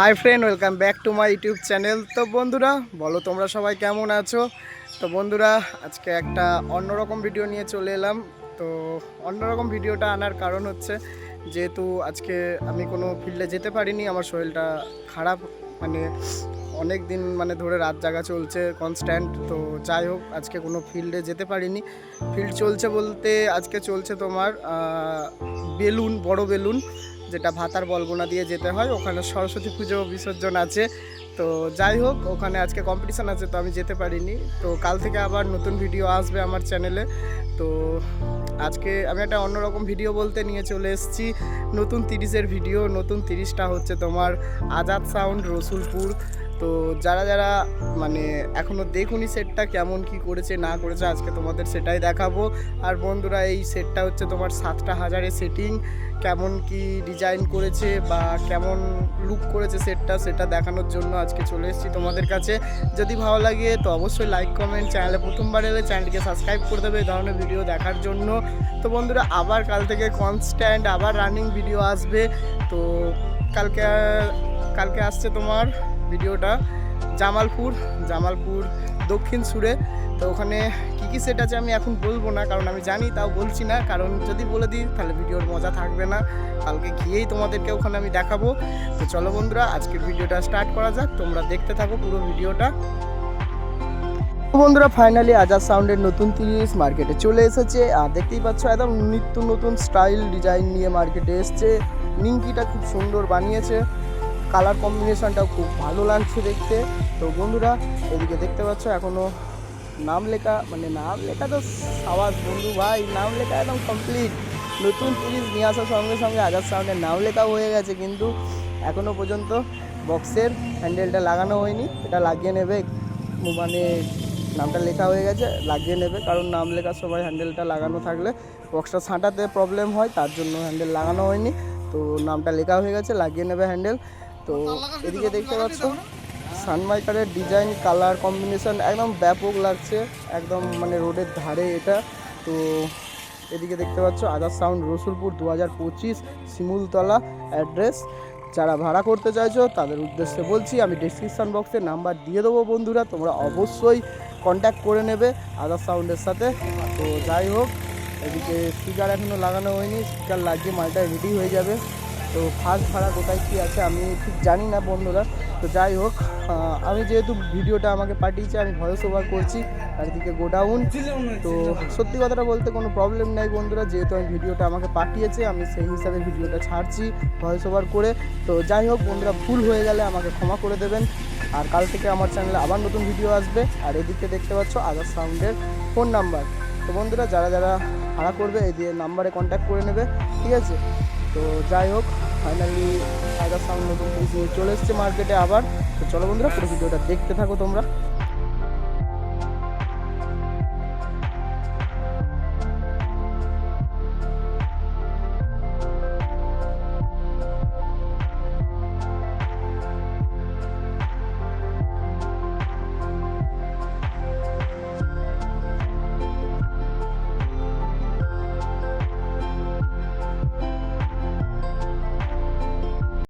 Hi friend, welcome back to my YouTube channel. তো বন্ধুরা, বলো তোমরা সবাই কেমন আছো? তো বন্ধুরা, আজকে একটা অন্যরকম ভিডিও নিয়ে চলে এলাম। তো অন্যরকম ভিডিওটা আনার কারণ হচ্ছে, যেহেতু আজকে আমি কোনো ফিল্ডে যেতে পারিনি, আমার শরীরটা খারাপ মানে অনেক দিন মানে ধরে রাত জাগা চলছে কনস্ট্যান্ট তো যাই হোক, আজকে কোনো ফিল্ডে যেতে পারিনি। ফিল্ড চলছে বলতে, আজকে চলছে তোমার বেলুন, বড় বেলুন। যেটা ভাতার বলগুনা দিয়ে যেতে হয়, ওখানে সরস্বতী পুজো বিসর্জন আছে। তো যাই হোক, ওখানে আজকে কম্পিটিশান আছে, তো আমি যেতে পারিনি। তো কাল থেকে আবার নতুন ভিডিও আসবে আমার চ্যানেলে তো আজকে আমি একটা অন্যরকম ভিডিও বলতে নিয়ে চলে এসেছি। নতুন তিরিশের ভিডিও নতুন তিরিশটা হচ্ছে তোমার আজাদ সাউন্ড রসুলপুর। তো যারা যারা মানে এখনও দেখুনি সেটটা কেমন কি করেছে, না করেছে, আজকে তোমাদের সেটাই দেখাবো। আর বন্ধুরা, এই সেটটা হচ্ছে তোমার সাতটা হাজারের সেটিং কেমন কি ডিজাইন করেছে বা কেমন লুক করেছে সেটটা সেটা দেখানোর জন্য আজকে চলে এসেছি তোমাদের কাছে। যদি ভালো লাগে, তো অবশ্যই লাইক কমেন্ট চ্যানেলে প্রথমবার এলে চ্যানেলকে সাবস্ক্রাইব করে দেবে এই ধরনের ভিডিও দেখার জন্য। তো বন্ধুরা, আবার কাল থেকে কনস্ট্যান্ট আবার রানিং ভিডিও আসবে। তো কালকে কালকে আসছে তোমার ভিডিওটা। জামালপুর জামালপুর দক্ষিণ সুরে। তো ওখানে কী কী সেট আছে আমি এখন বলব না, কারণ আমি জানি, তাও বলছি না। কারণ যদি বলে দিই, তাহলে ভিডিওর মজা থাকবে না। কালকে গিয়েই তোমাদেরকে ওখানে আমি দেখাবো। তো চলো বন্ধুরা, আজকের ভিডিওটা স্টার্ট করা যাক। তোমরা দেখতে থাকো পুরো ভিডিওটা। বন্ধুরা ফাইনালি আজাদ সাউন্ডের নতুন তিরিশ মার্কেটে চলে এসেছে। আর দেখতেই পাচ্ছ, একদম নিত্য নতুন স্টাইল ডিজাইন নিয়ে মার্কেটে এসছে। নিঙ্কিটা খুব সুন্দর বানিয়েছে। কালার কম্বিনেশনটাও খুব ভালো লাগছে দেখতে। তো বন্ধুরা, এদিকে দেখতে পাচ্ছ এখনও নাম লেখা মানে নাম লেখা তো আওয়াজ বন্ধু ভাই, নাম লেখা একদম কমপ্লিট নতুন তিরিশ নিয়ে আসার সঙ্গে সঙ্গে আজাদ সাউন্ডের নাম লেখা হয়ে গেছে কিন্তু এখনও পর্যন্ত বক্সের হ্যান্ডেলটা লাগানো হয়নি, এটা লাগিয়ে নেবে। মানে নামটা লেখা হয়ে গেছে, লাগিয়ে নেবে, কারণ নাম লেখার সময় হ্যান্ডেলটা লাগানো থাকলে বক্সটা ছাঁটাতে প্রবলেম হয়, তার জন্য হ্যান্ডেল লাগানো হয়নি। তো নামটা লেখা হয়ে গেছে, লাগিয়ে নেবে হ্যান্ডেল। তো এদিকে দেখতে পাচ্ছ সানমাইকারের ডিজাইন কালার কম্বিনেশন একদম ব্যাপক লাগছে একদম মানে রোডের ধারে এটা। তো এদিকে দেখতে পাচ্ছ আদার সাউন্ড রসুলপুর দু হাজার পঁচিশ শিমুলতলা অ্যাড্রেস। যারা ভাড়া করতে চাইছো তাদের উদ্দেশ্যে বলছি আমি ডিসক্রিপশান বক্সে নাম্বার দিয়ে দেবো বন্ধুরা তোমরা অবশ্যই কন্ট্যাক্ট করে নেবে আদার সাউন্ডের সাথে। তো যাই হোক এদিকে স্পিকার এখনও লাগানো হয়নি স্পিকার লাগিয়ে মালটা রেডি হয়ে যাবে। তো ফার্স্ট ভাড়া কোথায় কী আছে আমি ঠিক জানি না বন্ধুরা। তো যাই হোক আমি যেহেতু ভিডিওটা আমাকে পাঠিয়েছে, আমি ভয়েস ওভার করছি আর এদিকে গোডাউন। তো সত্যি কথাটা বলতে কোনো প্রবলেম নেই বন্ধুরা, যেহেতু আমি ভিডিওটা আমাকে পাঠিয়েছে, আমি সেই হিসাবে ভিডিওটা ছাড়ছি ভয়েস ওভার করে। তো যাই হোক বন্ধুরা, ভুল হয়ে গেলে আমাকে ক্ষমা করে দেবেন। আর কাল থেকে আমার চ্যানেলে আবার নতুন ভিডিও আসবে। আর এদিকে দেখতে পাচ্ছ আদার সাউন্ডের ফোন নাম্বার তো বন্ধুরা, যারা যারা ভাড়া করবে, এই দিয়ে নাম্বারে কন্ট্যাক্ট করে নেবে, ঠিক আছে? তো যাই হোক ফাইনালি টাইগার সাউন্ড নতুন চলে এসছে মার্কেটে আবার। তো চলো বন্ধুরা, পুরো ভিডিওটা দেখতে থাকো তোমরা।